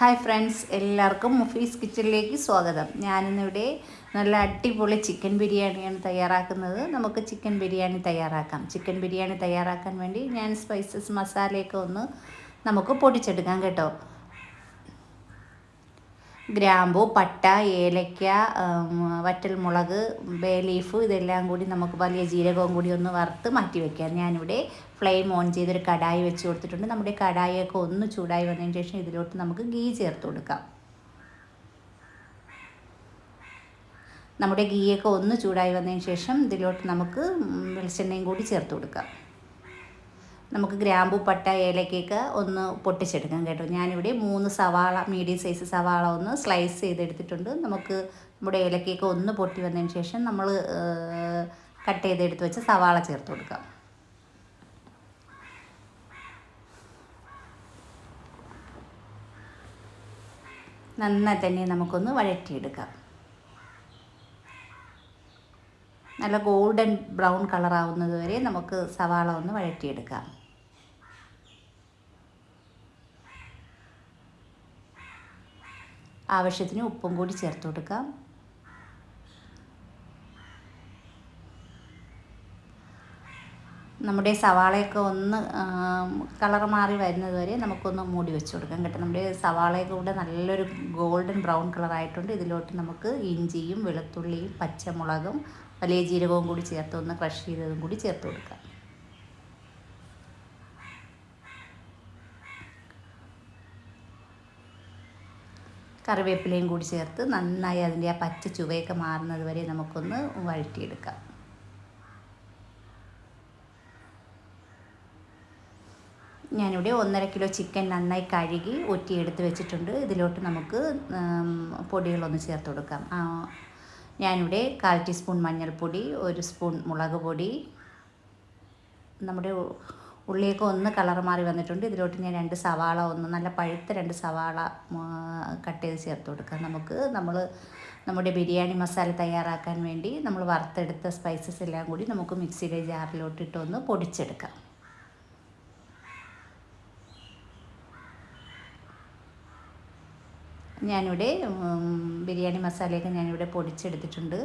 Hi friends എല്ലാവർക്കും മുഫീസ് കിച്ചണിലേക്ക് സ്വാഗതം. ഞാനിന്നിവിടെ നല്ല അടിപൊളി ചിക്കൻ ബിരിയാണിയാണ് തയ്യാറാക്കുന്നത്. നമുക്ക് ചിക്കൻ ബിരിയാണി തയ്യാറാക്കാം. ചിക്കൻ ബിരിയാണി തയ്യാറാക്കാൻ വേണ്ടി ഞാൻ സ്പൈസസ് മസാലയൊക്കെ ഒന്ന് നമുക്ക് പൊടിച്ചെടുക്കാം കേട്ടോ. ഗ്രാമ്പു പട്ട ഏലക്ക വറ്റൽമുളക് ബേ ലീഫ് ഇതെല്ലാം കൂടി നമുക്ക് വലിയ ജീരകവും കൂടി ഒന്ന് വറുത്ത് മാറ്റി വയ്ക്കാം ഞാനിവിടെ ഫ്ലെയിം ഓൺ ചെയ്തൊരു കടായി വെച്ച് കൊടുത്തിട്ടുണ്ട്. നമ്മുടെ കടായിയൊക്കെ ഒന്ന് ചൂടായി വന്നതിന് ശേഷം ഇതിലോട്ട് നമുക്ക് ഗീ ചേർത്ത് കൊടുക്കാം. നമ്മുടെ ഗീയൊക്കെ ഒന്ന് ചൂടായി വന്നതിന് ശേഷം ഇതിലോട്ട് നമുക്ക് വെളിച്ചെണ്ണയും കൂടി ചേർത്ത് കൊടുക്കാം. നമുക്ക് ഗ്രാമ്പു പട്ട ഏലക്കയ്ക്ക് ഒന്ന് പൊട്ടിച്ചെടുക്കാം കേട്ടോ. ഞാനിവിടെ മൂന്ന് സവാള മീഡിയം സൈസ് സവാള ഒന്ന് സ്ലൈസ് ചെയ്തെടുത്തിട്ടുണ്ട്. നമുക്ക് നമ്മുടെ ഏലക്കയ്ക്ക് ഒന്ന് പൊട്ടി വന്നതിന് ശേഷം നമ്മൾ കട്ട് ചെയ്തെടുത്ത് വെച്ച് സവാള ചേർത്ത് കൊടുക്കാം. നന്നായി തന്നെ നമുക്കൊന്ന് വഴറ്റിയെടുക്കാം. നല്ല ഗോൾഡൻ ബ്രൗൺ കളറാവുന്നത് വരെ നമുക്ക് സവാള ഒന്ന് വഴറ്റിയെടുക്കാം. ആവശ്യത്തിന് ഉപ്പും കൂടി ചേർത്ത് കൊടുക്കാം. നമ്മുടെ സവാളയൊക്കെ ഒന്ന് കളർ മാറി വരുന്നത് വരെ നമുക്കൊന്ന് മൂടി വെച്ച് കൊടുക്കാം കേട്ടോ. നമ്മുടെ സവാളയൊക്കെ കൂടെ നല്ലൊരു ഗോൾഡൻ ബ്രൗൺ കളറായിട്ടുണ്ട് ഇതിലോട്ട് നമുക്ക് ഇഞ്ചിയും വെളുത്തുള്ളിയും പച്ചമുളകും വലിയ ജീരകവും കൂടി ചേർത്ത് ഒന്ന് ക്രഷ് ചെയ്തതും കൂടി ചേർത്ത് കൊടുക്കാം. കറിവേപ്പിലയും കൂടി ചേർത്ത് നന്നായി അതിന്റെ ആ പച്ച ചുവയൊക്കെ മാറുന്നത് വരെ നമുക്കൊന്ന് വഴറ്റിയെടുക്കാം. ഞാനിവിടെ ഒന്നര കിലോ ചിക്കൻ നന്നായി കഴുകി ഒറ്റിയെടുത്ത് വെച്ചിട്ടുണ്ട്. ഇതിലോട്ട് നമുക്ക് പൊടികളൊന്ന് ചേർത്ത് കൊടുക്കാം. ഞാനിവിടെ കാൽ ടീസ്പൂൺ മഞ്ഞൾപ്പൊടി ഒരു സ്പൂൺ മുളക് പൊടി നമ്മുടെ ഉള്ളിയൊക്കെ ഒന്ന് കളർ മാറി വന്നിട്ടുണ്ട്. ഇതിലോട്ട് ഞാൻ രണ്ട് സവാള ഒന്ന് നല്ല പഴുത്ത രണ്ട് സവാള കട്ട് ചെയ്ത് ചേർത്ത് കൊടുക്കാം. നമുക്ക് നമ്മൾ നമ്മുടെ ബിരിയാണി മസാല തയ്യാറാക്കാൻ വേണ്ടി നമ്മൾ വറുത്തെടുത്ത സ്പൈസസ് എല്ലാം കൂടി നമുക്ക് മിക്സിയുടെ ജാറിലോട്ടിട്ടൊന്ന് പൊടിച്ചെടുക്കാം. ഞാനിവിടെ ബിരിയാണി മസാലയൊക്കെ ഞാനിവിടെ പൊടിച്ചെടുത്തിട്ടുണ്ട്.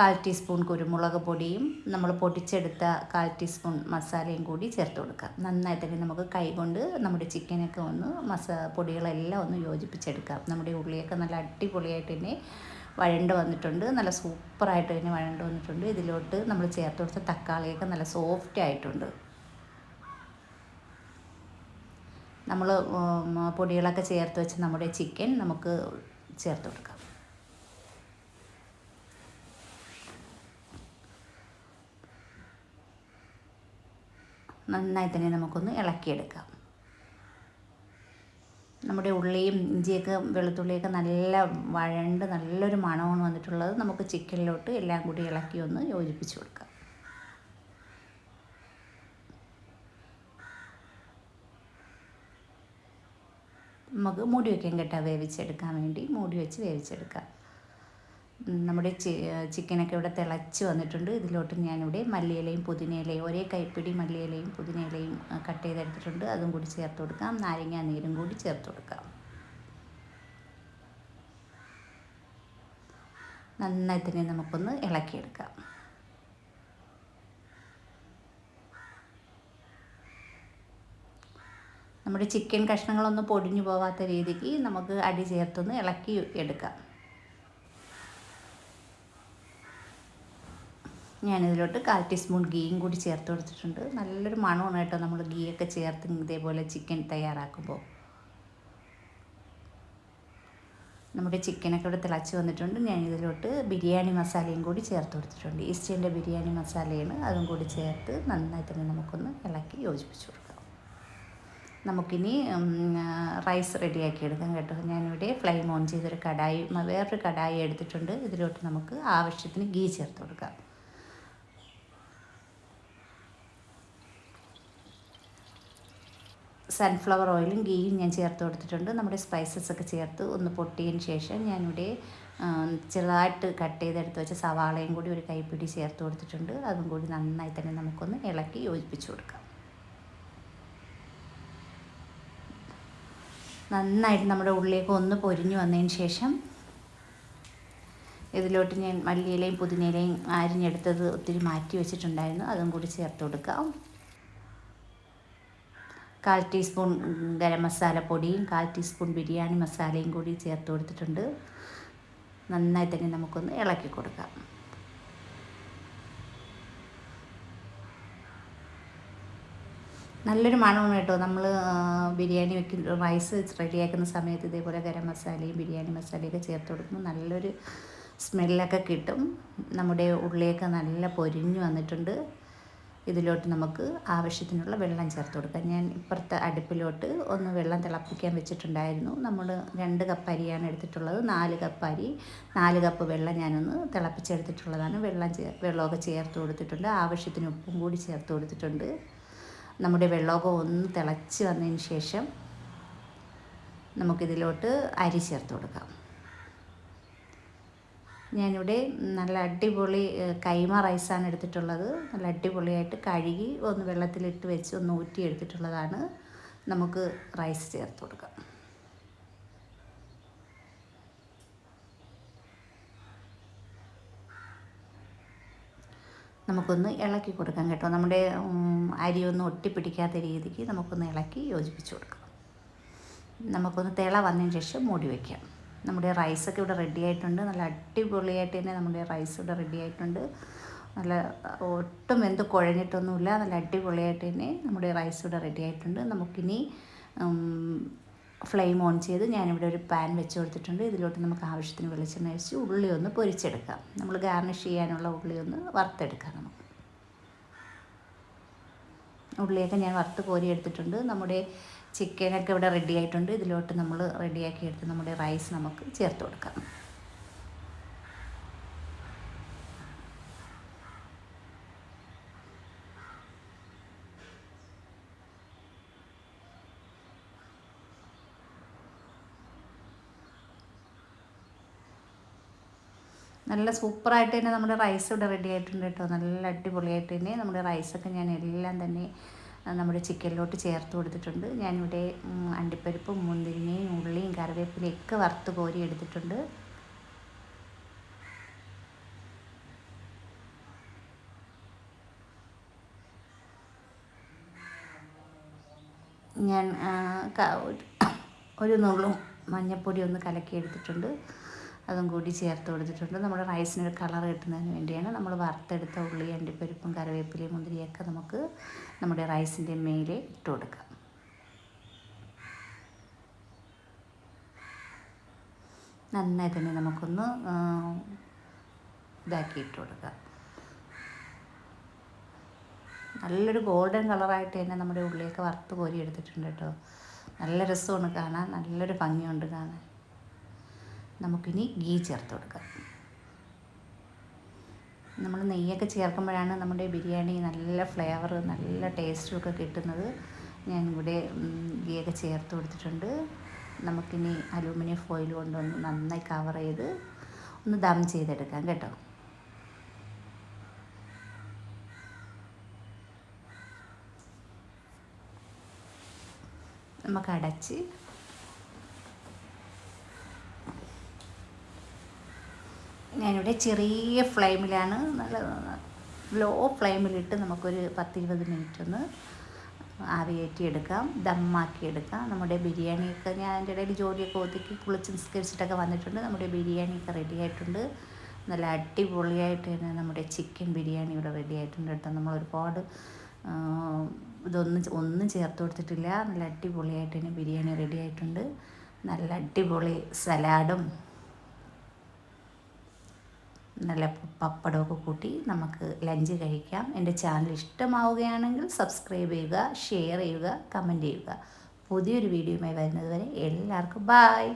കാൽ ടീസ്പൂൺ കുരുമുളക് പൊടിയും നമ്മൾ പൊടിച്ചെടുത്ത കാൽ ടീസ്പൂൺ മസാലയും കൂടി ചേർത്ത് കൊടുക്കാം. നന്നായി തന്നെ നമുക്ക് കൈകൊണ്ട് നമ്മുടെ ചിക്കനൊക്കെ ഒന്ന് മസാ പൊടികളെല്ലാം ഒന്ന് യോജിപ്പിച്ചെടുക്കാം. നമ്മുടെ ഉള്ളിയൊക്കെ നല്ല അടിപൊളിയായിട്ട് തന്നെ വഴണ്ട് വന്നിട്ടുണ്ട്. നല്ല സൂപ്പറായിട്ട് തന്നെ വഴണ്ട് വന്നിട്ടുണ്ട്. ഇതിലോട്ട് നമ്മൾ ചേർത്ത് കൊടുത്ത തക്കാളിയൊക്കെ നല്ല സോഫ്റ്റ് ആയിട്ടുണ്ട്. നമ്മൾ പൊടികളൊക്കെ ചേർത്ത് വെച്ച് നമ്മുടെ ചിക്കൻ നമുക്ക് ചേർത്ത് കൊടുക്കാം. നന്നായി തന്നെ നമുക്കൊന്ന് ഇളക്കിയെടുക്കാം. നമ്മുടെ ഉള്ളിയും ഇഞ്ചിയൊക്കെ വെളുത്തുള്ളിയൊക്കെ നല്ല വഴണ്ട് നല്ലൊരു മണമാണ് വന്നിട്ടുള്ളത്. നമുക്ക് ചിക്കനിലോട്ട് എല്ലാം കൂടി ഇളക്കി ഒന്ന് യോജിപ്പിച്ച് കൊടുക്കാം. നമുക്ക് മൂടി വയ്ക്കാൻ വേവിച്ചെടുക്കാൻ വേണ്ടി. മൂടി വെച്ച് വേവിച്ചെടുക്കാം. നമ്മുടെ ചിക്കനൊക്കെ ഇവിടെ തിളച്ച് വന്നിട്ടുണ്ട്. ഇതിലോട്ട് ഞാനിവിടെ മല്ലിയിലയും പുതിനയിലയും ഒരേ കൈപ്പിടി മല്ലിയിലയും പുതിനയിലയും കട്ട് ചെയ്തെടുത്തിട്ടുണ്ട്. അതും കൂടി ചേർത്ത് കൊടുക്കാം. നാരങ്ങ നീരും കൂടി ചേർത്ത് കൊടുക്കാം. നന്നായി തന്നെ നമുക്കൊന്ന് ഇളക്കിയെടുക്കാം. നമ്മുടെ ചിക്കൻ കഷ്ണങ്ങളൊന്നും പൊടിഞ്ഞു പോകാത്ത രീതിക്ക് നമുക്ക് അടി ചേർത്തൊന്ന് ഇളക്കി എടുക്കാം. ഞാനിതിലോട്ട് കാൽ ടീസ്പൂൺ ഗീയും കൂടി ചേർത്ത് കൊടുത്തിട്ടുണ്ട്. നല്ലൊരു മണമാണ് കേട്ടോ നമ്മൾ ഗീയൊക്കെ ചേർത്ത് ഇതേപോലെ ചിക്കൻ തയ്യാറാക്കുമ്പോൾ. നമ്മുടെ ചിക്കനൊക്കെ ഇവിടെ തിളച്ച് വന്നിട്ടുണ്ട്. ഞാൻ ഇതിലോട്ട് ബിരിയാണി മസാലയും കൂടി ചേർത്ത് കൊടുത്തിട്ടുണ്ട്. ഈസ്റ്റേന്റെ ബിരിയാണി മസാലയാണ്. അതും കൂടി ചേർത്ത് നന്നായി തന്നെ നമുക്കൊന്ന് ഇളക്കി യോജിപ്പിച്ച് കൊടുക്കാം. നമുക്കിനി റൈസ് റെഡിയാക്കി എടുക്കാം കേട്ടോ. ഞാനിവിടെ ഫ്ലെയിം ഓൺ ചെയ്തൊരു കടായി വേറൊരു കടായി എടുത്തിട്ടുണ്ട്. ഇതിലോട്ട് നമുക്ക് ആവശ്യത്തിന് ഗീ ചേർത്ത് കൊടുക്കാം. സൺഫ്ലവർ ഓയിലും ഗീയും ഞാൻ ചേർത്ത് കൊടുത്തിട്ടുണ്ട്. നമ്മുടെ സ്പൈസസ് ഒക്കെ ചേർത്ത് ഒന്ന് പൊട്ടിയതിന് ശേഷം ഞാനിവിടെ ചെറുതായിട്ട് കട്ട് ചെയ്തെടുത്ത് വെച്ച സവാളയും കൂടി ഒരു കൈപ്പിടി ചേർത്ത് കൊടുത്തിട്ടുണ്ട്. അതും കൂടി നന്നായി തന്നെ നമുക്കൊന്ന് ഇളക്കി യോജിപ്പിച്ച് കൊടുക്കാം. നന്നായിട്ട് നമ്മുടെ ഉള്ളിലേക്ക് ഒന്ന് പൊരിഞ്ഞു വന്നതിന് ശേഷം ഇതിലോട്ട് ഞാൻ മല്ലിയിലയും പുതിനയിലയും അരിഞ്ഞെടുത്തത് ഒത്തിരി മാറ്റി വെച്ചിട്ടുണ്ടായിരുന്നു. അതും കൂടി ചേർത്ത് കൊടുക്കാം. കാൽ ടീസ്പൂൺ ഗരം മസാലപ്പൊടിയും കാൽ ടീസ്പൂൺ ബിരിയാണി മസാലയും കൂടി ചേർത്ത് കൊടുത്തിട്ടുണ്ട്. നന്നായി തന്നെ നമുക്കൊന്ന് ഇളക്കി കൊടുക്കാം. നല്ലൊരു മണമാണ് കേട്ടോ. നമ്മൾ ബിരിയാണി വെക്കുന്ന റൈസ് റെഡിയാക്കുന്ന സമയത്ത് ഇതേപോലെ ഗരം മസാലയും ബിരിയാണി മസാലയൊക്കെ ചേർത്ത് കൊടുക്കുമ്പോൾ നല്ലൊരു സ്മെല്ലൊക്കെ കിട്ടും. നമ്മുടെ ഉള്ളിയൊക്കെ നല്ല പൊരിഞ്ഞു വന്നിട്ടുണ്ട്. ഇതിലോട്ട് നമുക്ക് ആവശ്യത്തിനുള്ള വെള്ളം ചേർത്ത് കൊടുക്കാം. ഞാൻ ഇപ്പുറത്തെ അടുപ്പിലോട്ട് ഒന്ന് വെള്ളം തിളപ്പിക്കാൻ വെച്ചിട്ടുണ്ടായിരുന്നു. നമ്മൾ രണ്ട് കപ്പ് അരിയാണ് എടുത്തിട്ടുള്ളത്. നാല് കപ്പ് അരി നാല് കപ്പ് വെള്ളം ഞാനൊന്ന് തിളപ്പിച്ചെടുത്തിട്ടുള്ളതാണ്. വെള്ളം ചേ വെള്ളമൊക്കെ ചേർത്ത് കൊടുത്തിട്ടുണ്ട്. ആവശ്യത്തിന് ഉപ്പും കൂടി ചേർത്ത് കൊടുത്തിട്ടുണ്ട്. നമ്മുടെ വെള്ളമൊക്കെ ഒന്ന് തിളച്ച് വന്നതിന് ശേഷം നമുക്കിതിലോട്ട് അരി ചേർത്ത് കൊടുക്കാം. ഞാനിവിടെ നല്ല അടിപൊളി കൈമ റൈസാണ് എടുത്തിട്ടുള്ളത്. നല്ല അടിപൊളിയായിട്ട് കഴുകി ഒന്ന് വെള്ളത്തിലിട്ട് വെച്ച് ഒന്ന് ഊറ്റി എടുത്തിട്ടുള്ളതാണ്. നമുക്ക് റൈസ് ചേർത്ത് കൊടുക്കാം. നമുക്കൊന്ന് ഇളക്കി കൊടുക്കാം കേട്ടോ. നമ്മുടെ അരി ഒന്നും ഒട്ടിപ്പിടിക്കാത്ത രീതിക്ക് നമുക്കൊന്ന് ഇളക്കി യോജിപ്പിച്ച് കൊടുക്കാം. നമുക്കൊന്ന് തിള വന്നതിന് ശേഷം മൂടി വയ്ക്കാം നമ്മുടെ റൈസൊക്കെ ഇവിടെ റെഡി ആയിട്ടുണ്ട്. നല്ല അടിപൊളിയായിട്ട് തന്നെ നമ്മുടെ റൈസ് ഇവിടെ റെഡി ആയിട്ടുണ്ട്. നല്ല ഒട്ടും എന്ത് കുഴഞ്ഞിട്ടൊന്നുമില്ല. നല്ല അടിപൊളിയായിട്ട് തന്നെ നമ്മുടെ റൈസ് ഇവിടെ റെഡി ആയിട്ടുണ്ട്. നമുക്കിനി ഫ്ലെയിം ഓൺ ചെയ്ത് ഞാനിവിടെ ഒരു പാൻ വെച്ച് കൊടുത്തിട്ടുണ്ട്. ഇതിലോട്ട് നമുക്ക് ആവശ്യത്തിന് വെളിച്ചെണ്ണ ഒഴിച്ച് ഉള്ളി ഒന്ന് പൊരിച്ചെടുക്കാം. നമ്മൾ ഗാർണിഷ് ചെയ്യാനുള്ള ഉള്ളി ഒന്ന് വറുത്തെടുക്കാം നമുക്ക് ഉള്ളിയൊക്കെ ഞാൻ വറുത്ത് കോരി എടുത്തിട്ടുണ്ട്. നമ്മുടെ ചിക്കനൊക്കെ ഇവിടെ റെഡി ആയിട്ടുണ്ട്. ഇതിലോട്ട് നമ്മൾ റെഡിയാക്കി എടുത്ത് നമ്മുടെ റൈസ് നമുക്ക് ചേർത്ത് കൊടുക്കാം. നല്ല സൂപ്പറായിട്ട് തന്നെ നമ്മുടെ റൈസ് ഇവിടെ റെഡി ആയിട്ടുണ്ട് കേട്ടോ. നല്ല അടിപൊളിയായിട്ട് തന്നെ നമ്മുടെ റൈസൊക്കെ ഞാൻ എല്ലാം തന്നെ നമ്മുടെ ചിക്കനിലോട്ട് ചേർത്ത് കൊടുത്തിട്ടുണ്ട്. ഞാനിവിടെ അണ്ടിപ്പരിപ്പും മുന്തിരിങ്ങയും ഉള്ളിയും കറിവേപ്പിലയും ഒക്കെ വറുത്ത് കോരി എടുത്തിട്ടുണ്ട്. ഞാൻ ഒരു നുള്ളും മഞ്ഞൾപ്പൊടി ഒന്ന് കലക്കി എടുത്തിട്ടുണ്ട്. അതും കൂടി ചേർത്ത് കൊടുത്തിട്ടുണ്ട്. നമ്മുടെ റൈസിനൊരു കളർ കിട്ടുന്നതിന് വേണ്ടിയാണ് നമ്മൾ വറുത്തെടുത്ത ഉള്ളി അണ്ടിപ്പരിപ്പും കറിവേപ്പിലയും മുന്തിരിയൊക്കെ നമുക്ക് നമ്മുടെ റൈസിന്റെ മേലെ ഇട്ട് കൊടുക്കാം. നന്നായി തന്നെ നമുക്കൊന്ന് ഇതാക്കി ഇട്ട് കൊടുക്കാം. നല്ലൊരു ഗോൾഡൻ കളറായിട്ട് തന്നെ നമ്മുടെ ഉള്ളിയൊക്കെ വറുത്ത് കോരി എടുത്തിട്ടുണ്ട് കേട്ടോ. നല്ല രസമാണ് കാണാൻ. നല്ലൊരു ഭംഗിയുണ്ട് കാണാൻ. നമുക്കിനി ഗീ ചേർത്ത് കൊടുക്കാം. നമ്മൾ നെയ്യൊക്കെ ചേർക്കുമ്പോഴാണ് നമ്മുടെ ബിരിയാണി നല്ല ഫ്ലേവർ നല്ല ടേസ്റ്റും ഒക്കെ കിട്ടുന്നത്. ഞാൻ ഇവിടെ ഗീയൊക്കെ ചേർത്ത് കൊടുത്തിട്ടുണ്ട്. നമുക്കിനി അലൂമിനിയം ഫോയിൽ കൊണ്ടൊന്ന് നന്നായി കവർ ചെയ്ത് ഒന്ന് ദം ചെയ്തെടുക്കാം കേട്ടോ. നമുക്ക് അടച്ച് ഞാനിവിടെ ചെറിയ ഫ്ലെയിമിലാണ് നല്ല ലോ ഫ്ലെയിമിലിട്ട് നമുക്കൊരു പത്തിരുപത് മിനിറ്റ് ഒന്ന് ആവിയേറ്റി എടുക്കാം ദമ്മാക്കി എടുക്കാം നമ്മുടെ ബിരിയാണിയൊക്കെ ഞാൻ അതിന്റെ ഇടയിൽ ജോലിയൊക്കെ ഒതുക്കി കുളിച്ച് നിസ്കരിച്ചിട്ടൊക്കെ വന്നിട്ടുണ്ട്. നമ്മുടെ ബിരിയാണിയൊക്കെ റെഡി ആയിട്ടുണ്ട്. നല്ല അടിപൊളിയായിട്ട് തന്നെ നമ്മുടെ ചിക്കൻ ബിരിയാണി ഇവിടെ റെഡി ആയിട്ടുണ്ട്. കേട്ടോ നമ്മൾ ഒരുപാട് ഇതൊന്നും ഒന്നും ചേർത്ത് കൊടുത്തിട്ടില്ല. നല്ല അടിപൊളിയായിട്ട് തന്നെ ബിരിയാണി റെഡി ആയിട്ടുണ്ട്. നല്ല അടിപൊളി സലാഡും നല്ല പപ്പടമൊക്കെ കൂട്ടി നമുക്ക് ലഞ്ച് കഴിക്കാം. എന്റെ ചാനൽ ഇഷ്ടമാവുകയാണെങ്കിൽ സബ്സ്ക്രൈബ് ചെയ്യുക ഷെയർ ചെയ്യുക കമന്റ് ചെയ്യുക. പുതിയൊരു വീഡിയോയുമായി വരുന്നത് വരെ എല്ലാവർക്കും ബായ്